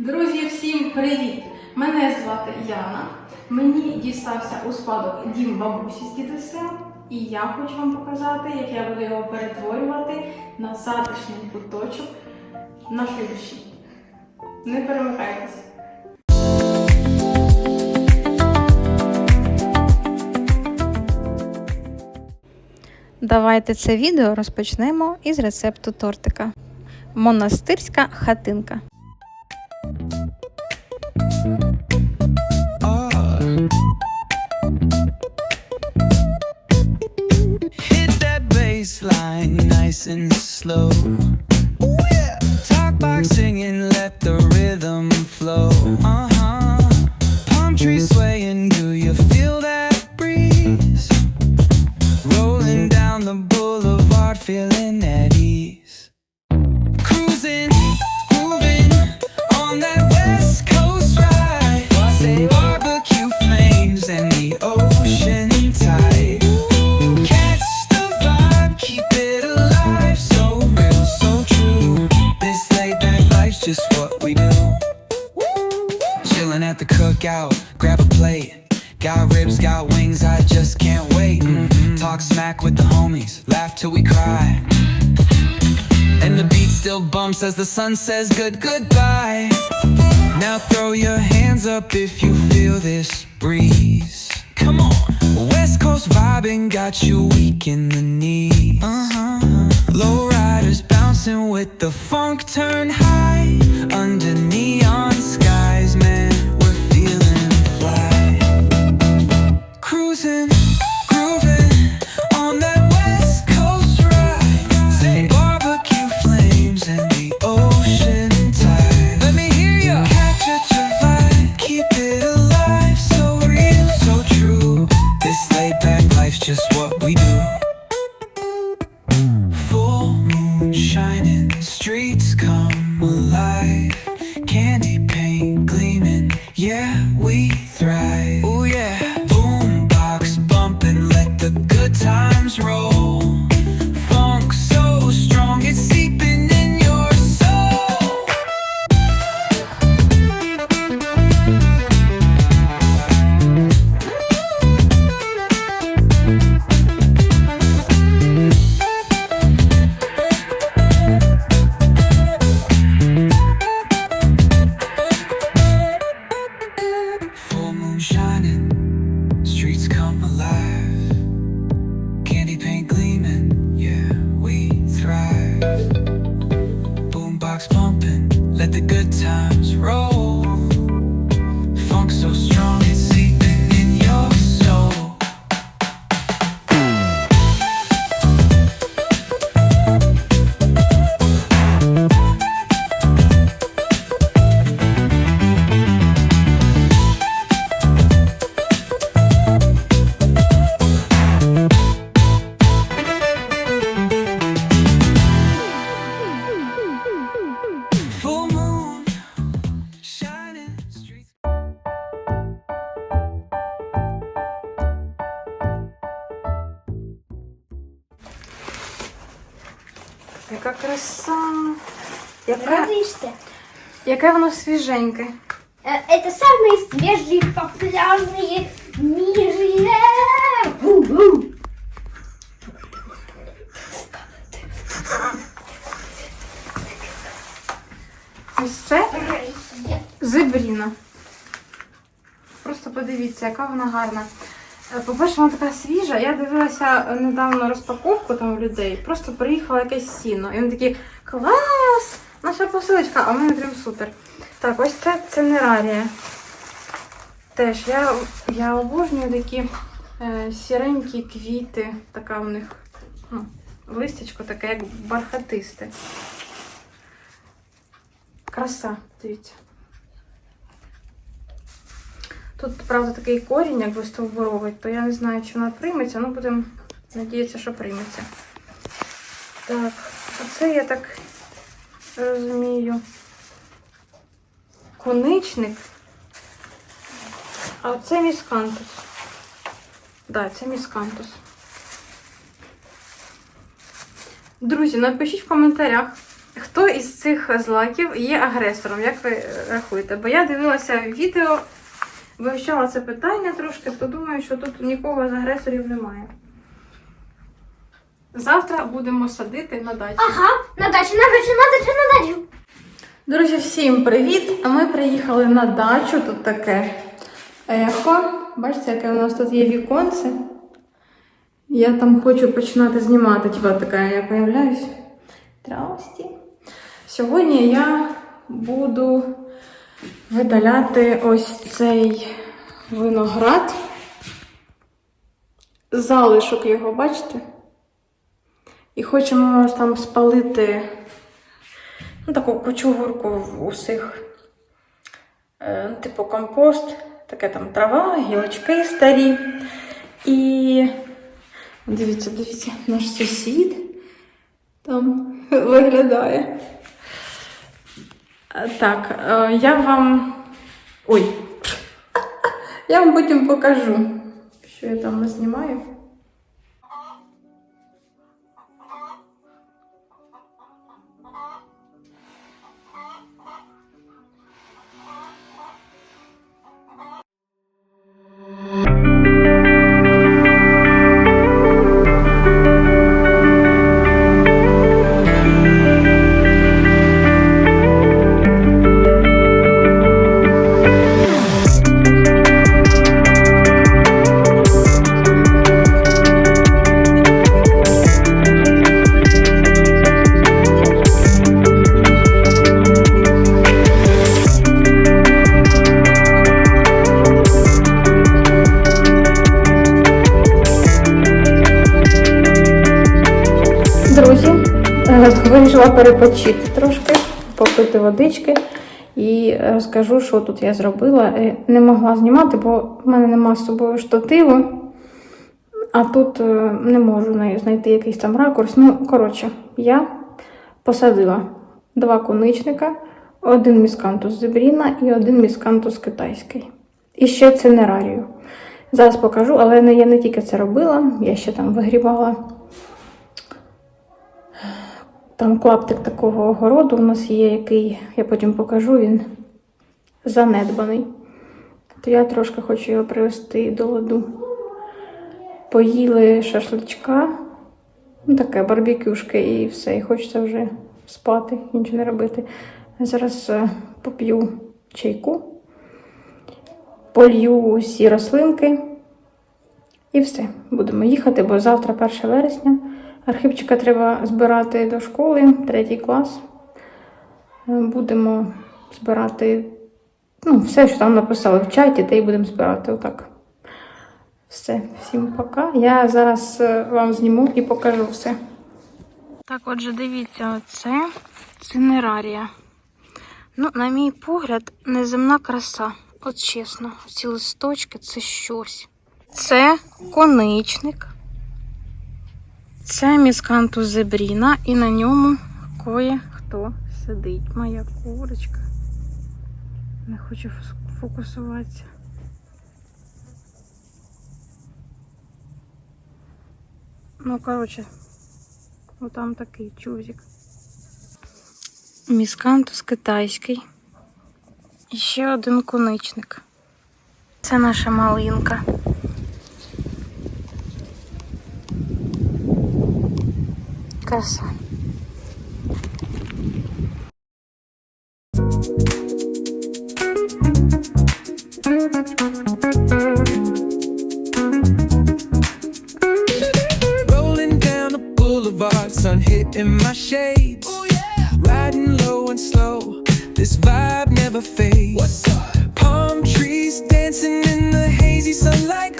Друзі, всім привіт! Мене звати Яна. Мені дістався у спадок дім бабусі з дідусем, і я хочу вам показати, як я буду його перетворювати на затишний куточок нашої душі. Не перемикайтеся. Давайте це відео розпочнемо із рецепту тортика. Монастирська хатинка. Feeling at ease. Cruising, Chilling at the cookout, grab a plate. Got ribs, got wings, I just can't wait. Mm, Talk smack with the homies, laugh till we cry. And the beat still bumps as the sun says good goodbye. Now throw your hands up if you feel this breeze. Come on. West Coast vibing got you weak in the knees. Uh-huh. Low riders bouncing with the funk turn high. Under life's just what we do. Яка краса! Яка, Радуешься? яке воно свіженьке. Э, Это самые свежие популярные в мире. Ву-ву. Ось це зебріна. Просто подивіться, яка вона гарна. По-перше, вона така свіжа. Я дивилася е, недавно розпаковку там у людей. Просто приїхало якесь сіно. І вони такі клас! Наша посилочка, а в мене прям супер. Так, ось це цинерарія. Теж я, я обожнюю такі е, сіренькі квіти. Така у них ну, листячко таке, як бархатисте. Краса, дивіться. Тут, правда, такий корінь, якби стовбуровий, то я не знаю, чи вона прийметься, ну будемо надіятися, що прийметься. Так, оце я так розумію. Коничник. А оце міскантус. Так, да, це міскантус. Друзі, напишіть в коментарях, хто із цих злаків є агресором? Як ви рахуєте? Бо я дивилася відео, вивчала це питання трошки, то думаю, що тут нікого з агресорів немає. Завтра будемо садити на дачі. Ага, на дачу, на дачу, на дачу, на дачу. Друзі, всім привіт! А ми приїхали на дачу. Тут таке ехо. Бачите, яке у нас тут є віконце. Я там хочу починати знімати, типа така я появляюсь. Здрасті. Сьогодні я буду видаляти ось цей виноград. Залишок його, бачите? І хочемо там спалити ну, таку кучугурку усіх, е, типу компост, таке там трава, гілочки старі. І дивіться, дивіться, наш сусід там виглядає. Так, е, я вам. Ой. Я вам потім покажу, що я там знімаю. Вирішила перепочити трошки, попити водички і розкажу, що тут я зробила. Е, Не могла знімати, бо в мене нема з собою штативу, а тут е, не можу знайти якийсь там ракурс. Ну, коротше, я посадила два коничника, один міскантус зебріна і один міскантус китайський. І ще цинерарію. Зараз покажу, але я не тільки це робила, я ще там вигрібала. Там клаптик такого огороду у нас є, який я потім покажу, він занедбаний. То я трошки хочу його привести до ладу. Поїли шашличка, ну таке барбекюшки і все. І хочеться вже спати, нічого не робити. Зараз е, поп'ю чайку, полью усі рослинки і все. Будемо їхати, бо завтра 1 вересня. Архівчика треба збирати до школи, третій клас. Е, Будемо збирати ну, все, що там написали в чаті, те й будемо збирати отак. Все, всім пока. Я зараз е, вам зніму і покажу все. Так, отже, дивіться, оце цинерарія. Ну, на мій погляд, неземна краса. От чесно, ці листочки це щось. Це коничник. Це міскантус зебріна, і на ньому кое-хто сидить. Моя курочка. Не хочу фокусуватися. Ну, коротше, отам такий чузик. Міскантус китайський. І ще один коничник. Це наша малинка. casa. Rolling down the boulevard, sun hitting my shades. Ooh, yeah. Riding low and slow, this vibe never fades. Palm trees dancing in the hazy sunlight.